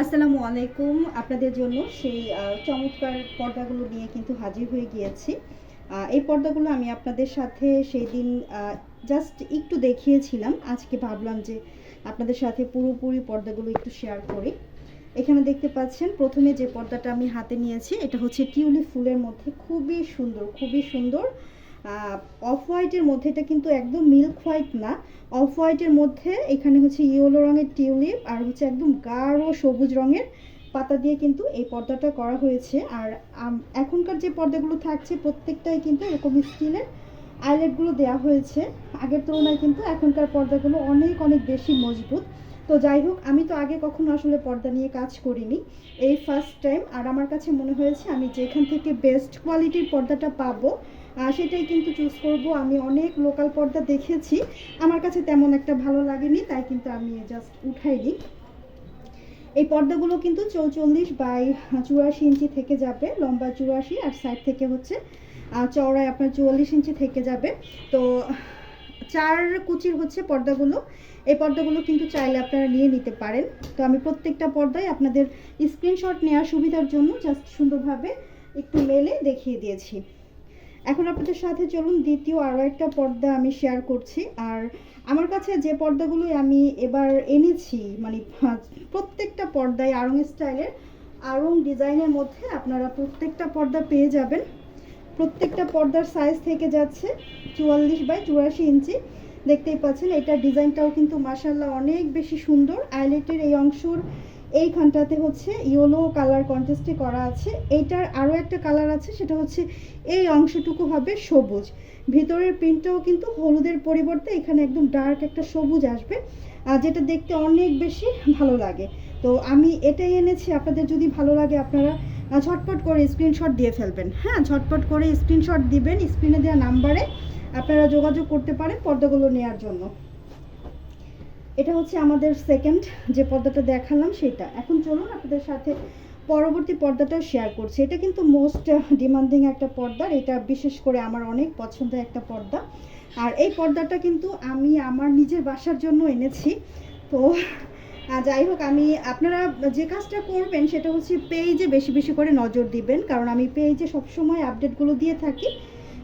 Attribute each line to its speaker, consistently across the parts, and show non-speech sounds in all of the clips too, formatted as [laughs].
Speaker 1: আসসালামু আলাইকুম। আপনাদের জন্য সেই চমৎকার পর্দাগুলো নিয়ে কিন্তু হাজির হয়ে গিয়েছি। এই পর্দাগুলো আমি আপনাদের সাথে সেই দিন জাস্ট একটু দেখিয়েছিলাম। আজকে ভাবলাম যে আপনাদের সাথে পুরোপুরি পর্দাগুলো একটু শেয়ার করি। এখানে দেখতে পাচ্ছেন, প্রথমে যে পর্দাটা আমি হাতে নিয়েছি, এটা হচ্ছে টিউলিপ ফুলের মধ্যে। খুবই সুন্দর খুবই সুন্দর। অফ হোয়াইটের মধ্যে এটা কিন্তু একদম মিল্ক হোয়াইট না। অফ হোয়াইটের মধ্যে এখানে হচ্ছে ইয়েলো রঙের টিউলিপ আর হচ্ছে একদম গাঢ় সবুজ রঙের পাতা দিয়ে কিন্তু এই পর্দাটা করা হয়েছে। আর এখনকার যে পর্দাগুলো থাকছে প্রত্যেকটাই কিন্তু এরকম স্টিলের আইলেটগুলো দেওয়া হয়েছে। আগের তুলনায় কিন্তু এখনকার পর্দাগুলো অনেক অনেক বেশি মজবুত। তো যাই হোক, আমি তো আগে কখনো আসলে পর্দা নিয়ে কাজ করিনি। এই ফার্স্ট টাইম আর আমার কাছে মনে হয়েছে আমি যেখান থেকে বেস্ট কোয়ালিটির পর্দাটা পাবো সেটাই কিন্তু চুজ করব। আমি অনেক লোকাল পর্দা দেখেছি, আমার কাছে তেমন একটা ভালো লাগেনি, তাই কিন্তু আমি জাস্ট উঠাই দিই এই পর্দাগুলো কিন্তু চৌচল্লিশ বাই চুরাশি ইঞ্চি থেকে যাবে, লম্বা চুরাশি, আর সাইড থেকে হচ্ছে চওড়ায় আপনার চুয়াল্লিশ ইঞ্চি থেকে যাবে। তো চার কুচির হচ্ছে পর্দাগুলো এই পর্দাগুলো কিন্তু চাইলে আপনারা নিয়ে নিতে পারেন। তো আমি প্রত্যেকটা পর্দায় আপনাদের স্ক্রিনশট নেওয়ার সুবিধার জন্য জাস্ট সুন্দরভাবে একটু মেলে দেখিয়ে দিয়েছি। এখন আপনাদের সাথে চলুন দ্বিতীয় আরও একটা পর্দা আমি শেয়ার করছি। আর আমার কাছে যে পর্দাগুলোই আমি এবার এনেছি মানে প্রত্যেকটা পর্দায় আড়ং স্টাইলের আড়ং ডিজাইনের মধ্যে আপনারা প্রত্যেকটা পর্দা পেয়ে যাবেন। প্রত্যেকটা পর্দার সাইজ থেকে যাচ্ছে চুয়াল্লিশ বাই চুরাশি ইঞ্চি। দেখতেই পাচ্ছেন এটার ডিজাইনটাও কিন্তু মাসাল্লাহ অনেক বেশি সুন্দর। আইলেটের এই অংশর এইখানটাতে হচ্ছে ইয়েলো কালার কন্ট্রাস্টে করা আছে। এইটার আরও একটা কালার আছে, সেটা হচ্ছে এই অংশটুকু হবে সবুজ। ভিতরের প্রিন্টটাও কিন্তু হলুদের পরিবর্তে এখানে একদম ডার্ক একটা সবুজ আসবে, আর যেটা দেখতে অনেক বেশি ভালো লাগে। তো আমি এটাই এনেছি, আপনাদের যদি ভালো লাগে আপনারা ঝটপট করে স্ক্রিনশট দিয়ে ফেলবেন। হ্যাঁ ঝটপট করে স্ক্রিনশট দিবেন স্ক্রিনে দেওয়া নাম্বারে আপনারা যোগাযোগ করতে পারেন পর্দাগুলো নেওয়ার জন্য। এটা হচ্ছে আমাদের সেকেন্ড যে পর্দাটা দেখালাম সেটা এখন চলুন আপনাদের সাথে পরবর্তী পর্দাটাও শেয়ার করছি। এটা কিন্তু মোস্ট ডিমান্ডিং একটা পর্দা এটা বিশেষ করে আমার অনেক পছন্দের একটা পর্দা। আর এই পর্দাটা কিন্তু আমি আমার নিজের বাসার জন্য এনেছি। তো যাই হোক, আমি আপনারা যে কাজটা করবেন সেটা হচ্ছে পেজে বেশি বেশি করে নজর দিবেন, কারণ আমি পেজে সবসময় আপডেটগুলো দিয়ে থাকি।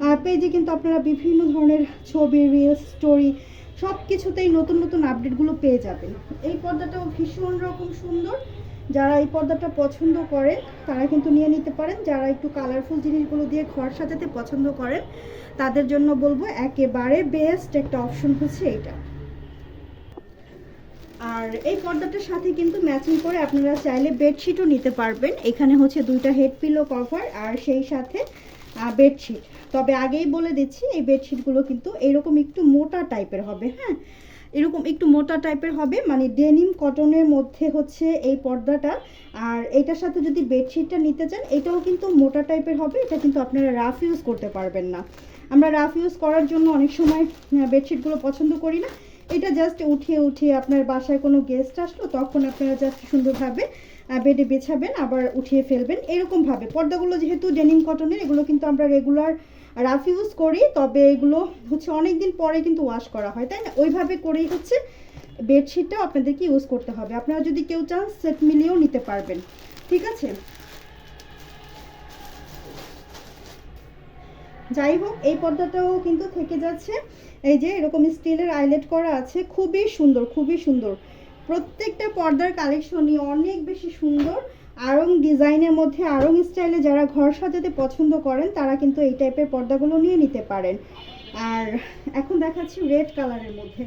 Speaker 1: আর পেজে কিন্তু আপনারা বিভিন্ন ধরনের ছবি রিলস স্টোরি সব কিছুতেই নতুন নতুন আপডেটগুলো পেয়ে যাবেন। এই পর্দাটাও ভীষণ রকম সুন্দর। যারা এই পর্দাটা পছন্দ করেন, তারা কিন্তু নিয়ে নিতে পারেন। যারা একটু কালারফুল জিনিসগুলো দিয়ে ঘর সাজাতে পছন্দ করেন, তাদের জন্য বলব একেবারে বেস্ট একটা অপশন হচ্ছে এইটা আর এই পর্দাটার সাথে কিন্তু ম্যাচিং করে আপনারা চাইলে বেডশিটও নিতে পারবেন। এখানে হচ্ছে দুইটা হেড পিলো কভার আর সেই সাথে বেডশিট। তবে আগেই বলে দিচ্ছি, এই বেডশিটগুলো কিন্তু এরকম একটু মোটা টাইপের হবে হ্যাঁ? এরকম একটু মোটা টাইপের হবে মানে ডেনিম কটনের মধ্যে হচ্ছে এই পর্দাটা। আর এটার সাথে যদি বেডশিটটা নিতে চান, এটাও কিন্তু মোটা টাইপের হবে, এটা কিন্তু আপনারা রাফ ইউজ করতে পারবেন না। আমরা রাফ ইউজ করার জন্য অনেক সময় বেডশিটগুলো পছন্দ করি না। এটা জাস্ট উঠিয়ে উঠিয়ে আপনার বাসায় কোনো গেস্ট আসলো, তখন আপনারা জাস্ট সুন্দরভাবে বেডে বেছাবেন, আবার উঠিয়ে ফেলবেন, এরকমভাবে। পর্দাগুলো যেহেতু ডেনিম কটনের এগুলো কিন্তু আমরা রেগুলার রাফ ইউজ করি, তবে এগুলো হচ্ছে অনেক দিন পরে কিন্তু ওয়াশ করা হয়, তাই না? ওইভাবে করেই হচ্ছে বেডশিটটাও আপনাদেরকে ইউজ করতে হবে। আপনারা যদি কেউ চান সেট মিলিয়েও নিতে পারবেন। ঠিক আছে? যাই হোক, এই পর্দাটাও কিন্তু থেকে যাচ্ছে। এই যে এরকম স্টিলের আইলেট করা আছে, খুবই সুন্দর খুবই সুন্দর। প্রত্যেকটা পর্দার কালেকশনই অনেক বেশি সুন্দর। আরং ডিজাইনের মধ্যে, আরং স্টাইলে যারা ঘর সাজাতে পছন্দ করেন, তারা কিন্তু এই টাইপের পর্দাগুলো নিয়ে নিতে পারেন। আর এখন দেখাচ্ছি রেড কালারের মধ্যে।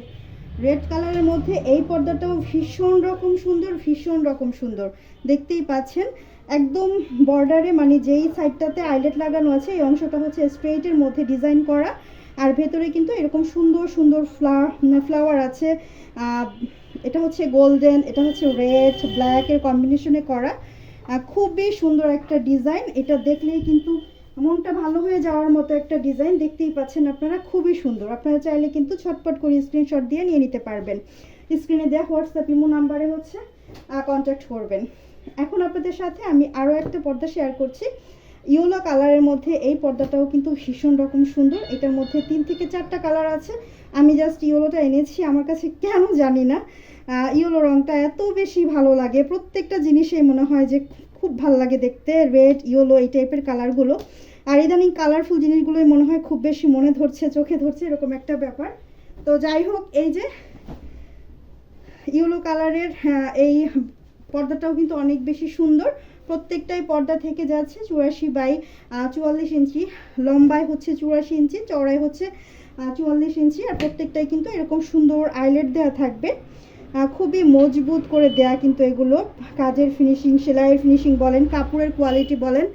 Speaker 1: রেড কালারের মধ্যে এই পর্দাটাও ভীষণ রকম সুন্দর, ভীষণ রকম সুন্দর। দেখতেই পাচ্ছেন একদম বর্ডারে মানে যেই সাইডটাতে আইলেট লাগানো আছে, এই অংশটা হচ্ছে স্ট্রেইটের মধ্যে ডিজাইন করা। আর ভেতরে কিন্তু এরকম সুন্দর সুন্দর ফ্লাওয়ার আছে। এটা হচ্ছে গোল্ডেন এটা হচ্ছে রেড ব্ল্যাকের কম্বিনেশনে করা। খুবই সুন্দর একটা ডিজাইন এটা দেখলেই কিন্তু মনটা ভালো হয়ে যাওয়ার মতো একটা ডিজাইন দেখতেই পাচ্ছেন আপনারা, খুবই সুন্দর। আপনারা চাইলে কিন্তু ছটপট করে স্ক্রিনশট দিয়ে নিয়ে নিতে পারবেন। স্ক্রিনে দেওয়া হোয়াটসঅ্যাপ ইমো নাম্বারে হচ্ছে কন্ট্যাক্ট করবেন। এখন আপনাদের সাথে আমি আরও একটা পর্দা শেয়ার করছি। ইয়েলো কালারের মধ্যে এই পর্দাটাও কিন্তু ভীষণ রকম সুন্দর। এটার মধ্যে তিন থেকে চারটা কালার আছে। আমি জাস্ট ইয়েলোটা এনেছি আমার কাছে কেন জানি না। ইয়েলো রঙটা এত বেশি ভালো লাগে। প্রত্যেকটা জিনিসে মনে হয় যে খুব ভালো লাগে দেখতে। রেড ইয়েলো এই টাইপের কালারগুলো আর ইদানিং কালারফুল জিনিসগুলোই মনে হয় খুব বেশি মনে ধরছে চোখে ধরছে এরকম একটা ব্যাপার। তো যাই হোক এই যে ইয়েলো কালারের হ্যাঁ, এই পর্দাটাও কিন্তু অনেক বেশি সুন্দর। প্রত্যেকটাই পর্দা থেকে যাচ্ছে চুরাশি বাই চুয়াল্লিশ ইঞ্চি। লম্বায় হচ্ছে চুরাশি ইঞ্চি, চওড়ায় হচ্ছে চুয়াল্লিশ ইঞ্চি আর প্রত্যেকটাই কিন্তু এরকম সুন্দর আইলেট দেওয়া থাকবে। খুবই মজবুত করে দেয়া কিন্তু এগুলো। কাজের ফিনিশিং সেলাইয়ের ফিনিশিং বলেন, কাপড়ের কোয়ালিটি বলেন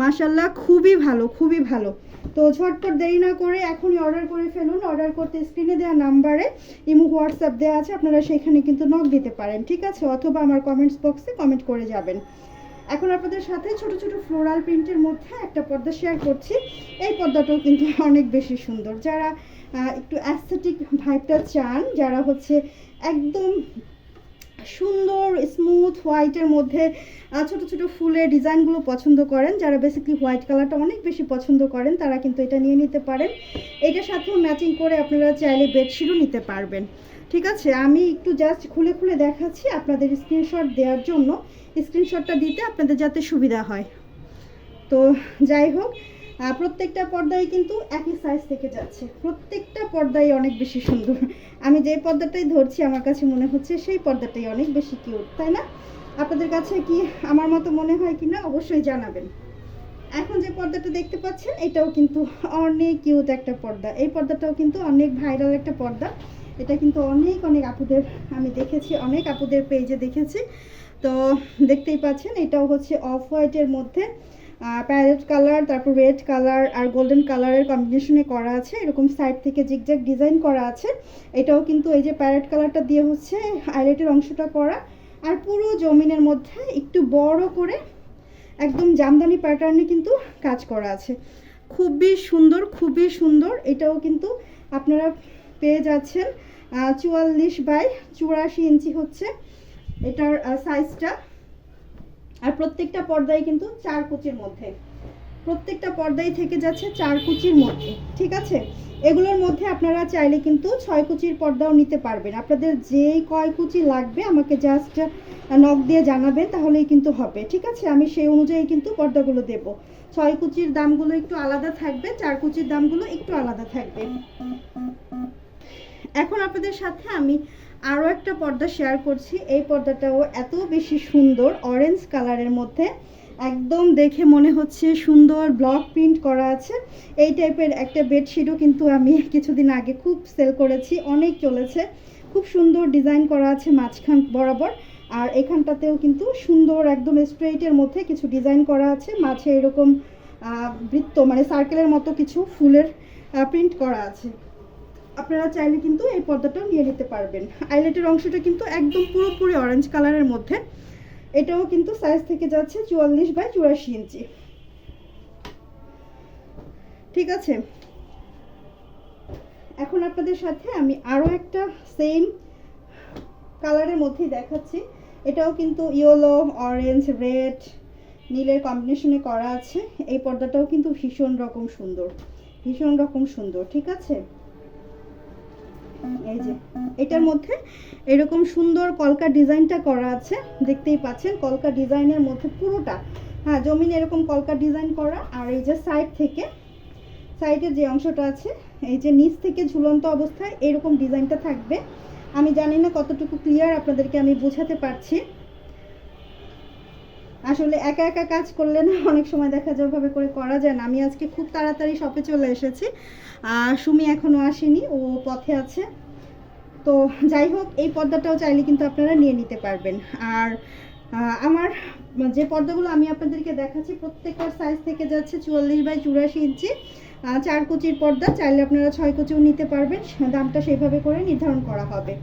Speaker 1: মাশাল্লাহ খুবই ভালো খুবই ভালো। তো ঝটপট দেরি না করে এখনই অর্ডার করে ফেলুন। অর্ডার করতে স্ক্রিনে দেওয়া নাম্বারে ইমো হোয়াটসঅ্যাপ দেওয়া আছে, আপনারা সেখানে কিন্তু নক দিতে পারেন, ঠিক আছে? অথবা আমার কমেন্টস বক্সে কমেন্ট করে যাবেন। এখন আপনাদের সাথে ছোট ছোট ফ্লোরাল প্রিন্টের মধ্যে একটা পর্দা শেয়ার করছি। এই পর্দাটাও কিন্তু অনেক বেশি সুন্দর। যারা একটু অ্যাস্থেটিক ভাইবটা চান, যারা হচ্ছে একদম সুন্দর স্মুথ হোয়াইটের মধ্যে ছোট ছোট ফুলের ডিজাইনগুলো পছন্দ করেন। যারা বেসিক্যালি হোয়াইট কালারটা অনেক বেশি পছন্দ করেন, তারা কিন্তু এটা নিয়ে নিতে পারেন। এটার সাথেও ম্যাচিং করে আপনারা চাইলে বেডশিটও নিতে পারবেন। ঠিক আছে, আমি একটু জাস্ট খুলে খুলে দেখাচ্ছি আপনাদের স্ক্রিনশট দেওয়ার জন্য। স্ক্রিনশটটা দিতে আপনাদের যাতে সুবিধা হয়। তো যাই হোক প্রত্যেকটা পর্দায় কিন্তু একই সাইজ থেকে যাচ্ছে। প্রত্যেকটা পর্দাই অনেক বেশি সুন্দর। আমি যে পর্দাটাই ধরছি, আমার কাছে মনে হচ্ছে সেই পর্দাটাই অনেক বেশি কিউট তাই না? আপনাদের কাছে কি আমার মতো মনে হয় কি না অবশ্যই জানাবেন। এখন যে পর্দাটা দেখতে পাচ্ছেন, এটাও কিন্তু অনেক কিউট একটা পর্দা। এই পর্দাটাও কিন্তু অনেক ভাইরাল একটা পর্দা। এটা কিন্তু অনেক অনেক আপুদের, আমি দেখেছি, অনেক আপুদের পেজে দেখেছি। তো দেখতেই পাচ্ছেন, এটাও হচ্ছে অফ হোয়াইটের মধ্যে। প্যারেট কালার, তারপর রেড কালার আর গোল্ডেন কালারের কম্বিনেশনে করা আছে। এরকম সাইড থেকে জিগজ্যাগ ডিজাইন করা আছে। এটাও কিন্তু এই যে প্যারেট কালারটা দিয়ে হচ্ছে হাইলাইটের অংশটা করা। আর পুরো জমিনের মধ্যে একটু বড় করে একদম জামদানি প্যাটার্নে কিন্তু কাজ করা আছে। খুবই সুন্দর খুবই সুন্দর। এটাও কিন্তু আপনারা পেয়ে যাচ্ছেন চুয়াল্লিশ বাই চুরাশি ইঞ্চি হচ্ছে। এটার সাইজটা আর প্রত্যেকটা পর্দায় কিন্তু চার কুচির মধ্যে। প্রত্যেকটা পর্দায় থেকে যাচ্ছে চার কুচির মধ্যে, ঠিক আছে? এগুলোর মধ্যে আপনারা চাইলে কিন্তু ছয় কুচির পর্দাও নিতে পারবেন। আপনাদের যেই কয় কুচি লাগবে আমাকে জাস্ট নখ দিয়ে জানাবেন, তাহলেই কিন্তু হবে, ঠিক আছে? আমি সেই অনুযায়ী কিন্তু পর্দাগুলো দেব। ছয় কুচির দামগুলো একটু আলাদা থাকবে, চার কুচির দামগুলো একটু আলাদা থাকবে। এখন আপনাদের সাথে আমি আরও একটা পর্দা শেয়ার করছি। এই পর্দাটাও এত বেশি সুন্দর অরেঞ্জ কালারের মধ্যে। একদম দেখে মনে হচ্ছে সুন্দর ব্লক প্রিন্ট করা আছে। এই টাইপের একটা বেডশিটও কিন্তু আমি [laughs] কিছুদিন আগে খুব সেল করেছি, অনেক চলেছে। খুব সুন্দর ডিজাইন করা আছে মাঝখান বরাবর। আর এখানটাতেও কিন্তু সুন্দর একদম স্ট্রেইটের মধ্যে কিছু ডিজাইন করা আছে। মাঝে এরকম বৃত্ত মানে সার্কেলের মতো কিছু ফুলের প্রিন্ট করা আছে। আপনারা চাইলে কিন্তু এই পর্দাটাও নিয়ে নিতে পারবেন। আইলেটের অংশটা কিন্তু একদম পুরোপুরি অরেঞ্জ কালারের মধ্যে। এটাও কিন্তু সাইজ থেকে যাচ্ছে চুয়াল্লিশ বাই চুরাশি ইঞ্চি। ঠিক আছে? এখন আপনাদের সাথে আমি আরও একটা সেম কালারের মধ্যেই দেখাচ্ছি। এটাও কিন্তু ইয়েলো অরেঞ্জ রেড নীলের কম্বিনেশনে করা আছে। এই পর্দাটাও কিন্তু ভীষণ রকম সুন্দর। ভীষণ রকম সুন্দর, ঠিক আছে? এই যে, এটার মধ্যে এরকম সুন্দর কলকা ডিজাইনটা করা আছে, দেখতেই পাচ্ছেন কলকা ডিজাইনের মধ্যে পুরোটা। হ্যাঁ জমিন এরকম কলকা ডিজাইন করা, আর এই যে সাইড থেকে সাইডের যে অংশটা আছে, এই যে নিচ থেকে ঝুলন্ত অবস্থায় এরকম ডিজাইনটা থাকবে। আমি জানি না কতটুকু ক্লিয়ার আপনাদেরকে আমি বোঝাতে পারছি। আসলে একা একা কাজ করলে না অনেক সময় দেখা যায় ওভাবে করে করা যায় না। আমি আজকে খুব তাড়াতাড়ি শপে চলে এসেছি। সুমি এখনও আসেনি, ও পথে আছে। তো যাই হোক, এই পর্দাটাও চাইলে কিন্তু আপনারা নিয়ে নিতে পারবেন। আর আমার যে পর্দাগুলো আমি আপনাদেরকে দেখাচ্ছি, প্রত্যেকটার সাইজ থেকে যাচ্ছে চুয়াল্লিশ বাই চুরাশি ইঞ্চি। চার কুচির পর্দা, চাইলে আপনারা ছয় কুচিও নিতে পারবেন। দামটা সেইভাবে করে নির্ধারণ করা হবে।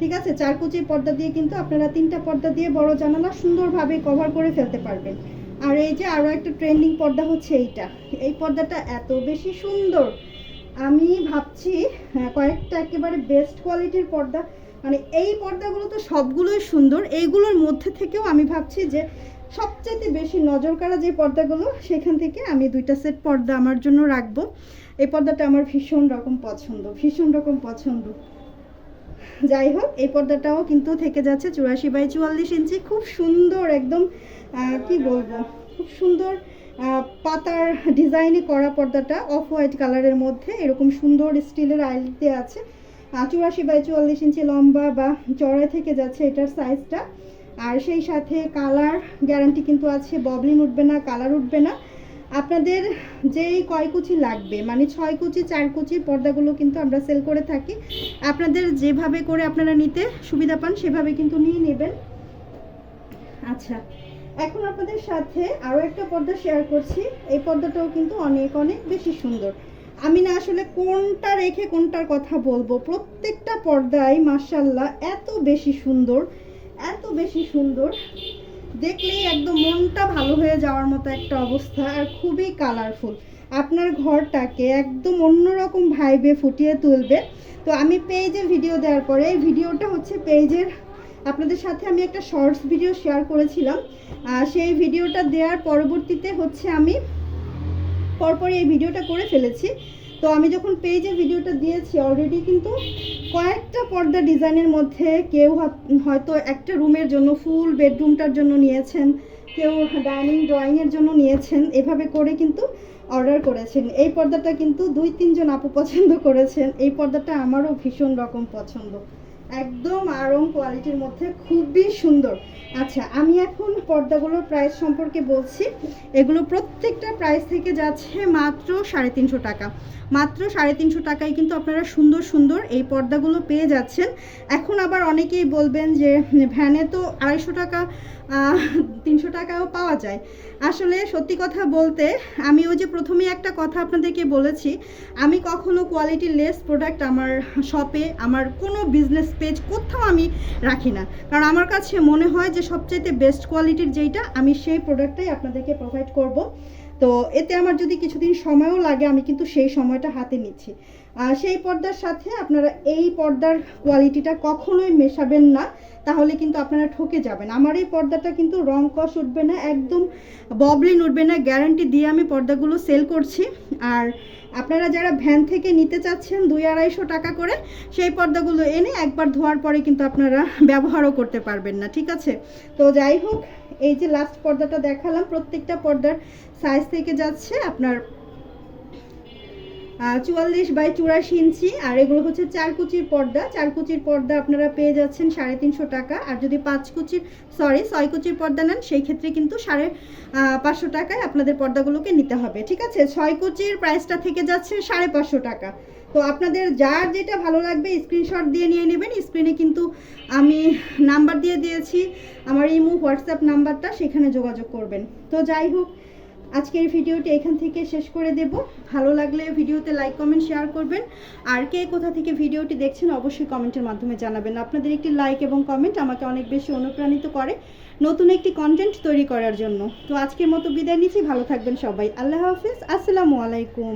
Speaker 1: ঠিক আছে? চার কুচির পর্দা দিয়ে কিন্তু আপনারা তিনটা পর্দা দিয়ে বড় জানালা সুন্দরভাবে কভার করে ফেলতে পারবেন। আর এই যে আরও একটা ট্রেন্ডিং পর্দা হচ্ছে এইটা। এই পর্দাটা এত বেশি সুন্দর। আমি ভাবছি হ্যাঁ, কয়েকটা একেবারে বেস্ট কোয়ালিটির পর্দা। মানে এই পর্দাগুলো তো সবগুলোই সুন্দর। এইগুলোর মধ্যে থেকেও আমি ভাবছি যে সবচাইতে বেশি নজর কাড়া যে পর্দাগুলো সেখান থেকে আমি দুইটা সেট পর্দা আমার জন্য রাখব। এই পর্দাটা আমার ভীষণ রকম পছন্দ ভীষণ রকম পছন্দ। যাই হোক, এই পর্দাটাও কিন্তু থেকে যাচ্ছে চুরাশি বাই চুয়াল্লিশ ইঞ্চি। খুব সুন্দর একদম কি বলব, খুব সুন্দর পাতার ডিজাইনে করা পর্দাটা অফ হোয়াইট কালারের মধ্যে, এরকম সুন্দর স্টিলের আইল দেওয়া আছে। চুরাশি বাই চুয়াল্লিশ ইঞ্চি লম্বা বা চড়াই থেকে যাচ্ছে এটার সাইজটা। আর সেই সাথে কালার গ্যারান্টি কিন্তু আছে ববলিং উঠবে না, কালার উঠবে না। আপনাদের যেই কয় কুচি লাগবে মানে ছয় কুচি, চার কুচি পর্দাগুলো কিন্তু আমরা সেল করে থাকি। আপনাদের যেভাবে করে আপনারা নিতে সুবিধা পান, সেভাবে কিন্তু নিয়ে নেবেন। আচ্ছা এখন আপনাদের সাথে আরও একটা পর্দা শেয়ার করছি। এই পর্দাটাও কিন্তু অনেক অনেক বেশি সুন্দর। আমি না আসলে কোনটা রেখে কোনটার কথা বলব, প্রত্যেকটা পর্দায় মার্শাল্লাহ এত বেশি সুন্দর, এত বেশি সুন্দর। দেখলেই একদম মনটা ভালো হয়ে যাওয়ার মতো একটা অবস্থা আর খুবই কালারফুল আপনার ঘরটাকে একদম অন্যরকম ভাইবে ফুটিয়ে তুলবে। তো আমি পেজে ভিডিও দেওয়ার পরে, এই ভিডিওটা হচ্ছে পেজের আপনাদের সাথে আমি একটা শর্টস ভিডিও শেয়ার করেছিলাম। আর সেই ভিডিওটা দেওয়ার পরবর্তীতে হচ্ছে আমি পরপরই এই ভিডিওটা করে ফেলেছি। তো আমি যখন পেজে ভিডিওটা দিয়েছি অলরেডি কিন্তু কয়েকটা পর্দা ডিজাইনের মধ্যে কেউ হয়তো একটা রুমের জন্য ফুল বেডরুমটার জন্য নিয়েছেন, কেউ ডাইনিং ড্রয়িংয়ের জন্য নিয়েছেন, এভাবে করে কিন্তু অর্ডার করেছেন। এই পর্দাটা কিন্তু দুই, তিনজন আপু পছন্দ করেছেন। এই পর্দাটা আমারও ভীষণ রকম পছন্দ। একদম আরং কোয়ালিটির মধ্যে খুবই সুন্দর। আচ্ছা আমি এখন পর্দাগুলোর প্রাইস সম্পর্কে বলছি। এগুলো প্রত্যেকটা প্রাইস থেকে যাচ্ছে মাত্র সাড়ে তিনশো টাকা। মাত্র সাড়ে তিনশো টাকায় কিন্তু আপনারা সুন্দর সুন্দর এই পর্দাগুলো পেয়ে যাচ্ছেন। এখন আবার অনেকেই বলবেন যে ভ্যানে তো আড়াইশো টাকা তিনশো টাকাও পাওয়া যায়। আসলে সত্যি কথা বলতে, আমি ওই যে প্রথমে একটা কথা আপনাদেরকে বলেছি, আমি কখনো কোয়ালিটি লেস প্রোডাক্ট আমার শপে আমার কোনো বিজনেস পেজ কোথাও আমি রাখি না। কারণ আমার কাছে মনে হয় যে সবচাইতে বেস্ট কোয়ালিটির যেইটা, আমি সেই প্রোডাক্টটাই আপনাদেরকে প্রোভাইড করব। তো এতে আমার যদি কিছুদিন সময়ও লাগে, আমি কিন্তু সেই সময়টা হাতে নিচ্ছি। আর সেই পর্দার সাথে আপনারা এই পর্দার কোয়ালিটিটা কখনোই মেশাবেন না, তাহলে কিন্তু আপনারা ঠকে যাবেন। আমার এই পর্দাটা কিন্তু রং কষ উঠবে না, একদম ববলিন উঠবে না। গ্যারান্টি দিয়ে আমি পর্দাগুলো সেল করছি। আর আপনারা যারা ভ্যান থেকে নিতে চাচ্ছেন দুই আড়াইশো টাকা করে, সেই পর্দাগুলো এনে একবার ধোয়ার পরে কিন্তু আপনারা ব্যবহারও করতে পারবেন না, ঠিক আছে? তো যাই হোক, এই যে লাস্ট পর্দাটা দেখালাম, প্রত্যেকটা পর্দার সাইজ থেকে যাচ্ছে আপনার চুয়াল্লিশ বাই চুরাশি ইঞ্চি, আর এগুলো হচ্ছে চার কুচির পর্দা। চার কুচির পর্দা আপনারা পেয়ে যাচ্ছেন সাড়ে তিনশো টাকা। আর যদি পাঁচ কুচির সরি ছয় কুচির পর্দা নেন, সেই ক্ষেত্রে কিন্তু সাড়ে পাঁচশো টাকায় আপনাদের পর্দাগুলোকে নিতে হবে, ঠিক আছে? ছয় কুচির প্রাইসটা থেকে যাচ্ছে সাড়ে পাঁচশো টাকা। তো আপনাদের যার যেটা ভালো লাগবে স্ক্রিনশট দিয়ে নিয়ে নেবেন। স্ক্রিনে কিন্তু আমি নাম্বার দিয়ে দিয়েছি। আমার ইমো হোয়াটসঅ্যাপ নাম্বারটা সেখানে যোগাযোগ করবেন। তো যাই হোক আজকের ভিডিওটি এখান থেকে শেষ করে দেব। ভালো লাগলে ভিডিওতে লাইক কমেন্ট শেয়ার করবেন। আর কে কোথা থেকে ভিডিওটি দেখছেন অবশ্যই কমেন্টের মাধ্যমে জানাবেন। আপনাদের একটি লাইক এবং কমেন্ট আমাকে অনেক বেশি অনুপ্রাণিত করে নতুন একটি কন্টেন্ট তৈরি করার জন্য। তো আজকের মতো বিদায় নিচ্ছি। ভালো থাকবেন সবাই। আল্লাহ হাফিজ। আসসালামু আলাইকুম।